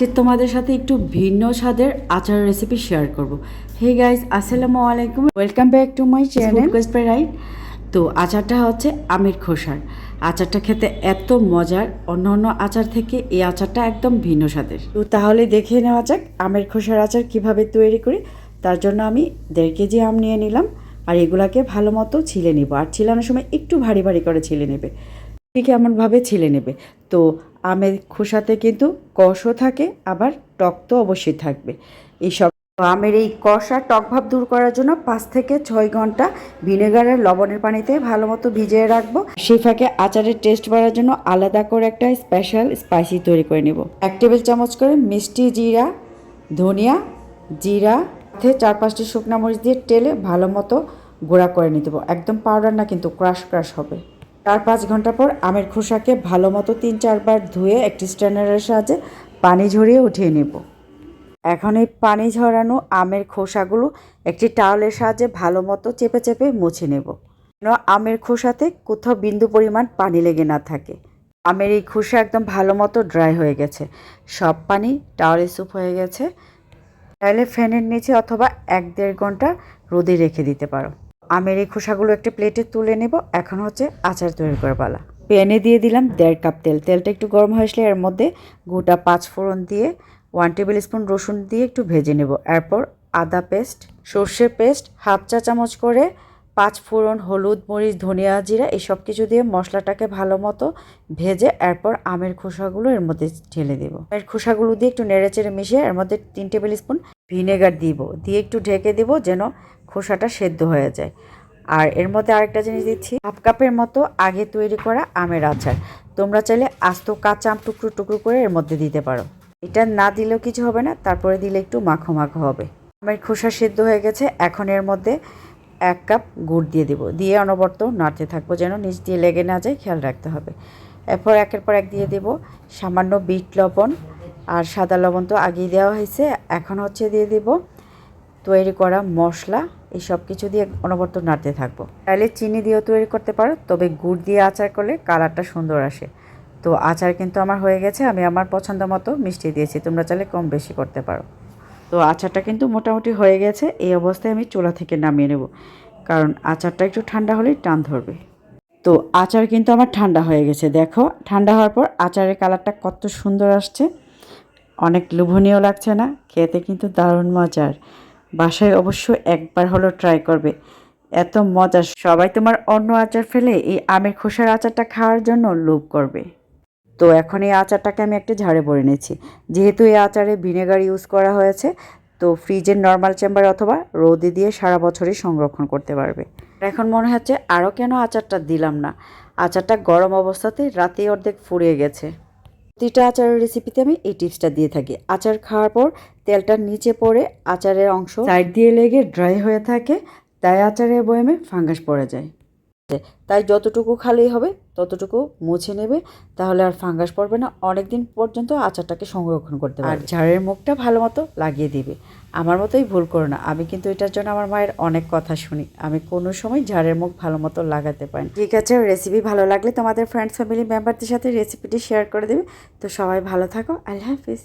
আজকে তোমাদের সাথে একটু ভিন্ন স্বাদের আচার রেসিপি শেয়ার করব। হে গাইস আসসালামু আলাইকুম। Welcome back to my channel right তো আচারটা হচ্ছে আমের খোসার। আচারটা খেতে এত মজার। অন্য অন্য আচার থেকে এই আচারটা একদম ভিন্ন স্বাদের। তো তাহলে দেখে নেওয়া যাক আমের খোসার আচার কীভাবে তৈরি করি। তার জন্য আমি দেড় কেজি আম নিয়ে নিলাম আর এগুলাকে ভালো মতো ছিলে নিব। আর ছিলানোর সময় একটু ভারী ভারী করে ছিলে নেবে। ঠিক এমনভাবে ছিলে নেবে। তো আমের খোসাতে কিন্তু কষও থাকে, আবার টক তো অবশ্যই থাকবে। এই সব আমের এই কষা টক ভাব দূর করার জন্য পাঁচ থেকে ছয় ঘণ্টা ভিনেগারের লবণের পানিতে ভালো মতো ভিজিয়ে রাখব। সেই ফাঁকে আচারের টেস্ট বাড়ার জন্য আলাদা করে একটা স্পেশাল স্পাইসি তৈরি করে নেব। এক টেবিল চামচ করে মিষ্টি জিরা, ধনিয়া জিরা চার পাঁচটি শুকনো মরিচ দিয়ে টেলে ভালো মতো গুঁড়া করে নিতে। একদম পাউডার না কিন্তু ক্রাশ ক্রাশ হবে। চার পাঁচ ঘণ্টা পর আমের খোসাকে ভালো মতো তিন চারবার ধুয়ে একটি স্ট্যান্ডারের সাহায্যে পানি ঝরিয়ে উঠিয়ে নেব। এখন এই পানি ঝরানো আমের খোসাগুলো একটি টাওয়ালের সাহায্যে ভালো মতো চেপে চেপে মুছে নেব। যেন আমের খোসাতে কোথাও বিন্দু পরিমাণ পানি লেগে না থাকে। আমের এই খোসা একদম ভালো মতো ড্রাই হয়ে গেছে। সব পানি টাওয়ালে স্যুপ হয়ে গেছে। চাইলে ফ্যানের নিচে অথবা এক দেড় ঘণ্টা রোদে রেখে দিতে পারো। আমের এই খোসাগুলো একটা প্লেটে তুলে নেব। এখন হচ্ছে আচার তৈরি করে পালা। প্যানে দিয়ে দিলাম দেড় কাপ তেল। তেলটা একটু গরম হয়ে আসলে এর মধ্যে গোটা পাঁচ ফোড়ন দিয়ে ওয়ান টেবিল স্পুন রসুন দিয়ে একটু ভেজে নেব। এরপর আদা পেস্ট সর্ষের পেস্ট হাফ চা চামচ করে পাঁচ ফোড়ন হলুদ, মরিচ, ধনিয়া জিরা এই সব কিছু দিয়ে মশলাটাকে ভালো মতো ভেজে এরপর আমের খোসাগুলো এর মধ্যে ঢেলে দেব। আমের খোসাগুলো দিয়ে একটু নেড়ে চেড়ে মিশিয়ে এর মধ্যে তিন টেবিল স্পুন ভিনেগার দিব। দিয়ে একটু ঢেকে দিব যেন খোসাটা সেদ্ধ হয়ে যায়। আর এর মধ্যে আরেকটা জিনিস দিচ্ছি, হাফ কাপের মতো আগে তৈরি করা আমের আচার। তোমরা চাইলে আস্ত কাঁচা আম টুকরো টুকরো করে এর মধ্যে দিতে পারো। এটা না দিলেও কিছু হবে না, তারপরে দিলে একটু মাখো মাখো হবে। আমের খোসা সেদ্ধ হয়ে গেছে, এখন এর মধ্যে এক কাপ গুড় দিয়ে দিব। দিয়ে অনবরত নাড়তে থাকব যেন নিচ দিয়ে লেগে না যায়, খেয়াল রাখতে হবে। এরপর একের পর এক দিয়ে দেব সামান্য বিট লবণ আর সাদা লবণ তো আগেই দেওয়া হয়েছে। এখন হচ্ছে দিয়ে দিব তৈরি করা মশলা এই সব কিছু দিয়ে অনবরত নাড়তে থাকব। তাহলে চিনি দিয়েও তৈরি করতে পারো, তবে গুড় দিয়ে আচার করলে কালারটা সুন্দর আসে। তো আচার কিন্তু আমার হয়ে গেছে, আমি আমার পছন্দ মতো মিষ্টি দিয়েছি, তোমরা চাইলে কম বেশি করতে পারো। তো আচারটা কিন্তু মোটামুটি হয়ে গেছে, এই অবস্থায় আমি চুলা থেকে নামিয়ে নেব, কারণ আচারটা একটু ঠান্ডা হলেই টান ধরবে। তো আচার কিন্তু আমার ঠান্ডা হয়ে গেছে, দেখো, ঠান্ডা হওয়ার পর আচারের কালারটা কত সুন্দর আসছে। অনেক লোভনীয় লাগছে না, খেতে কিন্তু দারুণ মজার। বাসায় অবশ্য একবার হলো ট্রাই করবে। এত মজা, সবাই তোমার অন্য আচার ফেলে এই আমের খোসার আচারটা খাওয়ার জন্য লোভ করবে। তো এখন এই আচারটাকে আমি একটা ঝাড়ে ভরে নিয়েছি। যেহেতু এই আচারে ভিনেগার ইউজ করা হয়েছে, তো ফ্রিজের নর্মাল চেম্বারে অথবা রোদে দিয়ে সারা বছরই সংরক্ষণ করতে পারবে। এখন মনে হচ্ছে আরও কেন আচারটা দিলাম না। আচারটা গরম অবস্থাতে রাতে অর্ধেক ফুরিয়ে গেছে। প্রতিটা আচারের রেসিপিতে আমি এই টিপসটা দিয়ে থাকি। আচার খাওয়ার পর তেলটা নিচে পড়ে আচারের অংশ সাইড দিয়ে লেগে ড্রাই হয়ে থাকে, তাই আচারের বয়ামে ফাঙ্গাস পড়ে যায়। তাই যতটুকু খালি হবে ততটুকু মুছে নেবে তাহলে আর ফাঙ্গাস পড়বে না। অনেক দিন পর্যন্ত আচারটাকে সংরক্ষণ করতে পারবে। আর ঝাড়ের মুখটা ভালো মতো লাগিয়ে দিবে। আমার মতোই ভুল করো না। আমি কিন্তু এটার জন্য আমার মায়ের অনেক কথা শুনি। আমি কোনো সময় ঝাড়ের মুখ ভালো মতো লাগাতে পারি ঠিক আছে রেসিপি ভালো লাগলে তোমাদের ফ্রেন্ডস ফ্যামিলি মেম্বারদের সাথে রেসিপিটি শেয়ার করে দেবে। তো সবাই ভালো থাকো। আল্লাহ হাফিজ।